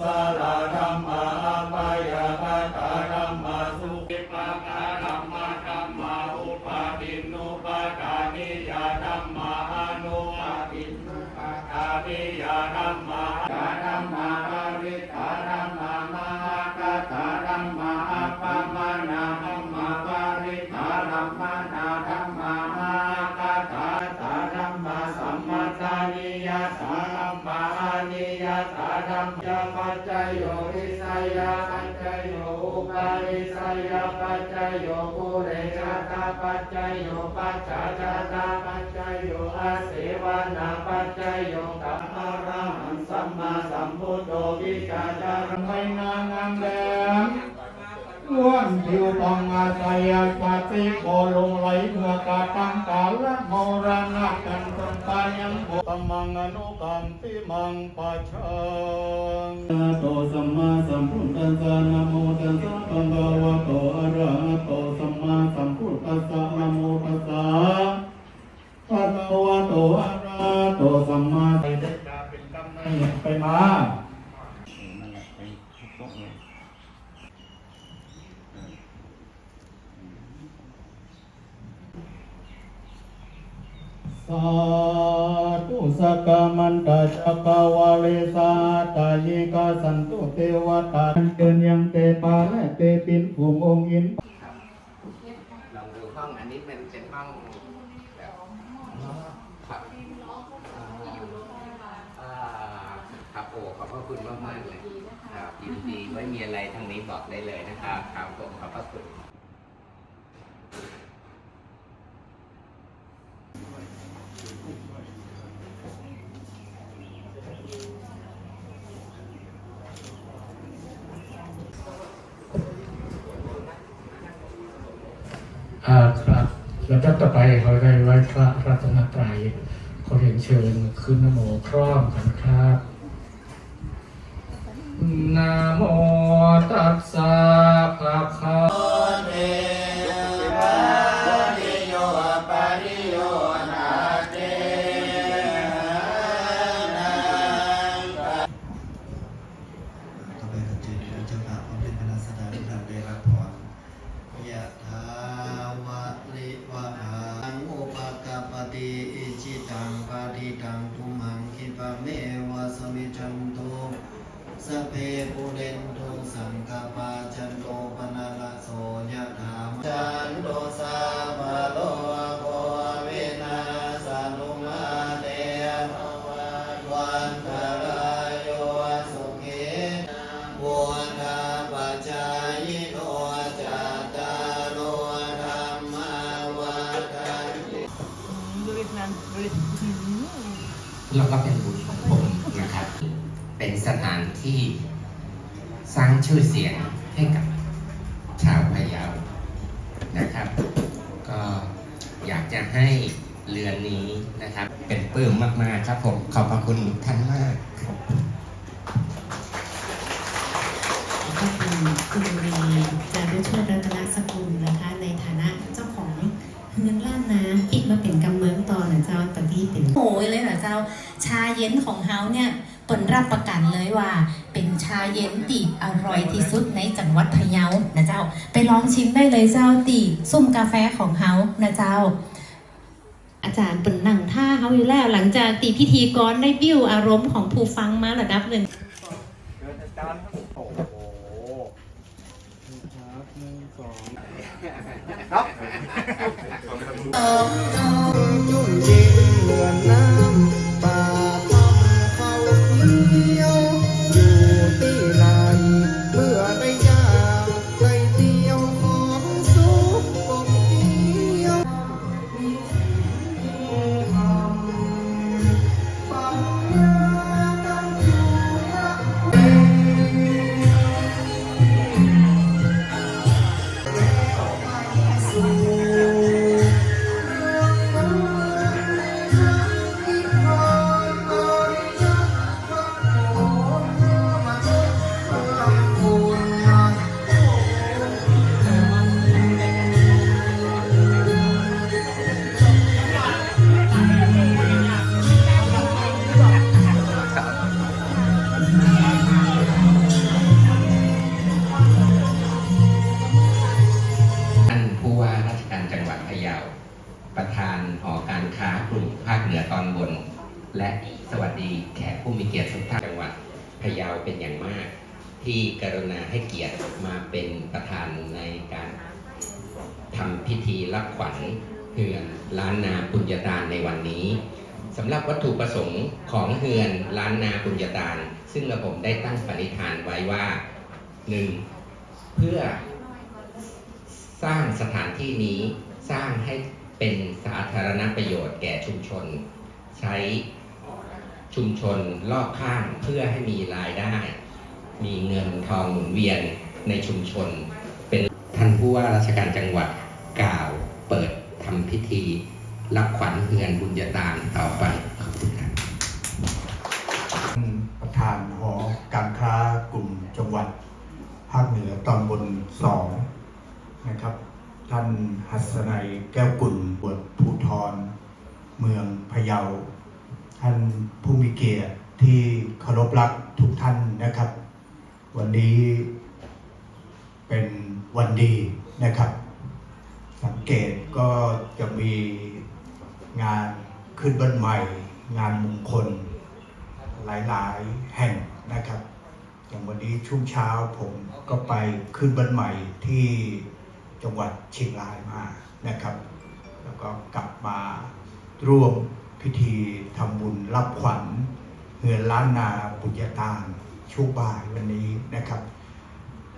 สล ริสัยาปัจจยโยภูเรชาตาปัจจยโยปัจจาชาตาปัจจยโยอาเสวนาปัจจยโยตัมมาราหังสัมมาสัมพุทโธวิจารณ์ไม่นางามแดง ล้วนผิวปองอาศัยปฏิโกลงไหลเมื่อกาตังกาละโมรณะกันตนตายังโบตมังอนุกรรมติมังปัจฉังโตสัมมาสัมพุทธัสสะนะโมตัสสะภะคะวะโตอะระหะโตสัมมาสัมพุทธัสสะนะโมตัสสะภะคะวะโตอะระหะโตสัมมาไปได้กาเป็นกรรมนายไปมานั่นแหละไปทุกโต๊ะเลย สาธุสกกามันตาจักรวาเลสาตายิกาสันตุเท วตาเกินยังเตปาและเตปินภูมิองค์อินลองดูห้องอันนี้มันเป็นห้องแบบครับครับโอ้ขอบพระคุณมากมากเลยครับยินดีไม่มีอะไรทางนี้บอกได้เลยนะครับครับผมขอบพระคุณ อ่าครับ แล้วก็ต่อไปเขาได้ไหว้พระรัตนตรัยขอเรียนเชิญขึ้นนโมคร่อมกันครับนะโมตัสสะ ตังทุมหังคิปะเมวะสมิจันโตสเพปุเรนโทสังกปาจันโตปนาลโสยะถามจันโตสาวาโล แล้วก็เป็นบุญของผมนะครับ เป็นสถานที่สร้างชื่อเสียงให้กับชาวพะเยานะครับ ก็อยากจะให้เรือนนี้นะครับ เป็นปลื้มมากๆครับผมขอบพระคุณท่านมากครับขอบคุณคุณรีจารุชวดรัตนสกุลนะคะ ในฐานะเจ้าของเงินล้านนะคิดมาเป็นกำเมืองต่อนะเจ้าตอนที่เป็นโอ้ยเลยเหรอเจ้า ชาเย็นของเฮาเนี่ยเปิดรับประกันเลยว่า เป็นชาเย็นตีอร่อยที่สุดในจังหวัดพะเยานะเจ้า ไปลองชิมได้เลยเจ้าตีซุ่มกาแฟของเฮานะเจ้า อาจารย์เปิ่นหนังท่าเฮาอยู่แล้ว หลังจากตีพิธีกรได้บิ้วอารมณ์ของผู้ฟังมาระดับหนึ่งเกิดอาจารย์ครับโอ้โหครับหนึ่งสองครับจุ่มยิงเหมือนน้ำ สู่เพิธีรับขวัญเฮือนล้านนาปุญญาตาในวันนี้สำหรับวัตถุประสงค์ของเฮือนล้านนาปุญญาตาซึ่งกระผมได้ตั้งปณิธานไว้ว่าหนึ่งเพื่อสร้างสถานที่นี้สร้างให้เป็นสาธารณประโยชน์แก่ชุมชน ใช้ชุมชนรอบข้างเพื่อให้มีรายได้ มีเงินทองหมุนเวียนในชุมชน เป็นท่านผู้ว่าราชการจังหวัด กล่าวเปิดทำพิธี รับขวัญเฮือนบุญญาตานต่อไปขอบคุณครับประธานหอการค้ากลุ่มจังหวัด ภาคเหนือตอนบนสองนะครับ ท่านหัสนัยแก้วกุลบวชภูทร เมืองพะเยา ท่านผู้มีเกียรติที่เคารพรักทุกท่านนะครับ วันนี้เป็นวันดีนะครับ สังเกตก็จะมีงานขึ้นบ้านใหม่ งานมงคลหลายๆ แห่งนะครับ อย่างวันนี้ช่วงเช้าผมก็ไปขึ้นบ้านใหม่ที่จังหวัดเชียงรายมานะครับ แล้วก็กลับมาร่วมพิธีทำบุญรับขวัญเฮือนล้านนาบุญญาตานช่วงบ่ายวันนี้นะครับ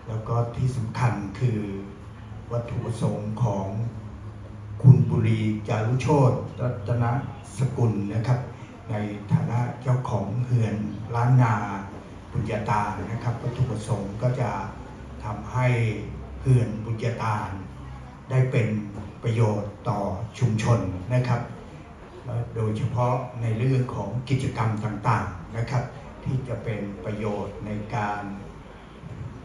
แล้วก็ที่สำคัญคือ วัตถุประสงค์ของคุณบุรีจารุโชตรัตนสกุลนะครับ ในฐานะเจ้าของเฮือนล้านนาบุญญาตานะครับ วัตถุประสงค์ก็จะทำให้เฮือนบุญญาตาได้เป็นประโยชน์ต่อชุมชนนะครับและโดยเฉพาะในเรื่องของกิจกรรมต่างๆนะครับ ที่จะเป็นประโยชน์ในการ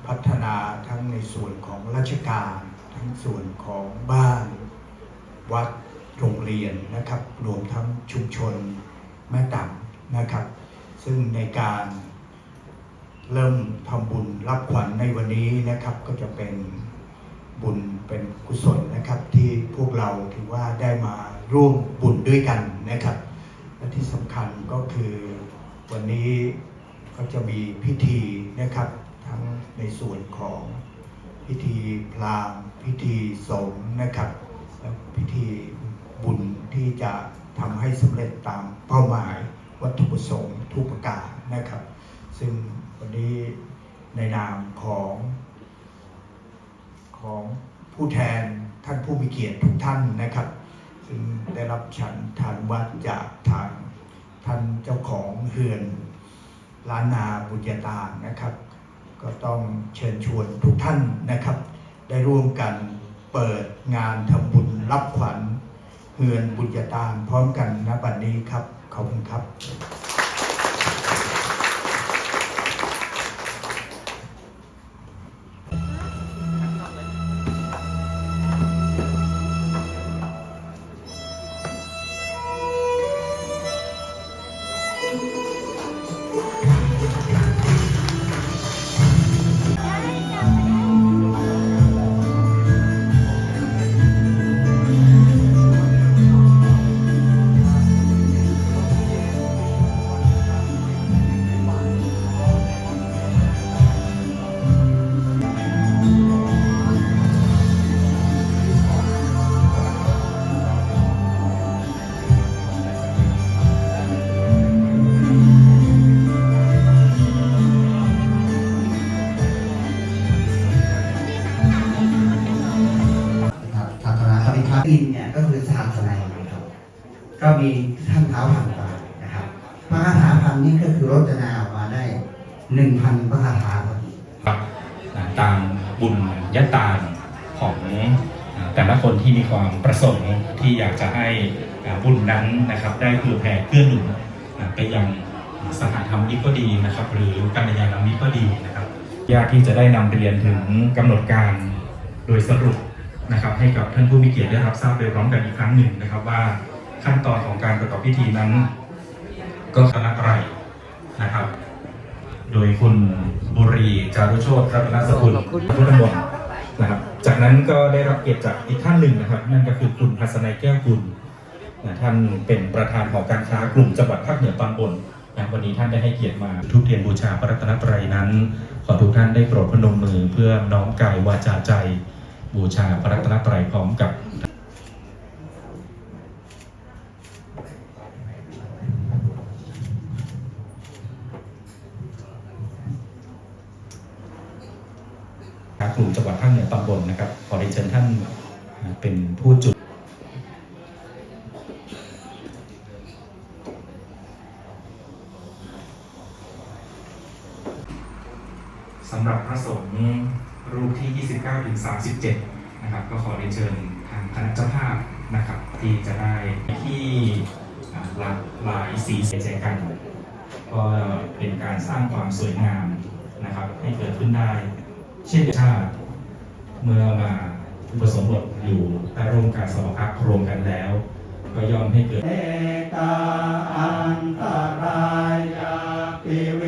พัฒนาทั้งในส่วนของราชการ ทั้งส่วนของบ้าน วัดโรงเรียนนะครับ รวมทั้งชุมชนแม่ต่ำนะครับ ซึ่งในการเริ่มทำบุญรับขวัญในวันนี้นะครับ ก็จะเป็นบุญเป็นกุศลนะครับ ที่พวกเราถือว่าได้มาร่วมบุญด้วยกันนะครับ และที่สำคัญก็คือวันนี้ก็จะมีพิธีนะครับ ทั้งในส่วนของพิธีพราหมณ์ พิธีสงฆ์นะครับพิธีบุญที่จะทำให้สำเร็จตามเป้าหมายวัตถุประสงค์ทุกประการนะครับ ซึ่งวันนี้ในนามของของผู้แทนท่านผู้มีเกียรติทุกท่านนะครับ ซึ่งได้รับฉันทานวัดจากทางท่านเจ้าของเฮือนล้านนาบุญญาตานะครับ ก็ต้องเชิญชวนทุกท่านนะครับ ได้ร่วมกันเปิดงานทำบุญรับขวัญเฮือนบุญญาตานพร้อมกันณบัดนี้ครับ ขอบคุณครับ มีท่านเท้าพันตานะครับพระคาถาพันนี่ก็คือรจนาออกมาได้หนึ่งพันพระคาถาครับครับอ่าตามบุญยัตาของแต่ละคนที่มีความประสงค์ที่อยากจะให้บุญนั้นนะครับได้เผื่อแผ่เกื้อหนุนไปยังสหธรรมนิก็ดีนะครับ หรือกัลยาณมิตรก็ดีนะครับยากที่จะได้นำเรียนถึงกำหนดการโดยสรุปนะครับให้กับท่านผู้มีเกียรติได้รับทราบโดยพร้อมกันอีกครั้งหนึ่งนะครับว่า ขั้นตอนของการประกอบพิธีนั้น ก็คณะไรนะครับ โดยคุณบุรีจารุโชตรัตนสกุลพุทธมนต์นะครับ จากนั้นก็ได้รับเกียรติจากอีกท่านหนึ่งนะครับ นั่นก็คือคุณพัศนัยแก้วกุลนะท่านเป็นประธานหอการค้ากลุ่มจังหวัดภาคเหนือตอนบนนะวันนี้ท่านได้ให้เกียรติมาทุกเทียนบูชาพระรัตนตรัยนั้น ขอทุกท่านได้โปรดพนมมือเพื่อน้อมกายวาจาใจ บูชาพระรัตนตรัยพร้อมกับ ครูจังหวัดภาคเหนือตอนบนนะครับ ขอเรียนเชิญท่านเป็นผู้จุด สำหรับพระสงฆ์รูปที่ 29ถึง37 นะครับ ก็ขอเรียนเชิญทางคณะเจ้าภาพนะครับ ที่จะได้ที่หลากหลายสีแจกัน ก็เป็นการสร้างความสวยงามนะครับ ให้เกิดขึ้นได้ เช่นชาติเมื่อมาอุปสมบทอยู่ใต้ร่มการสมภักรวมกันแล้ว ก็ย่อมให้เกิดเอตาอันตรายาปิเว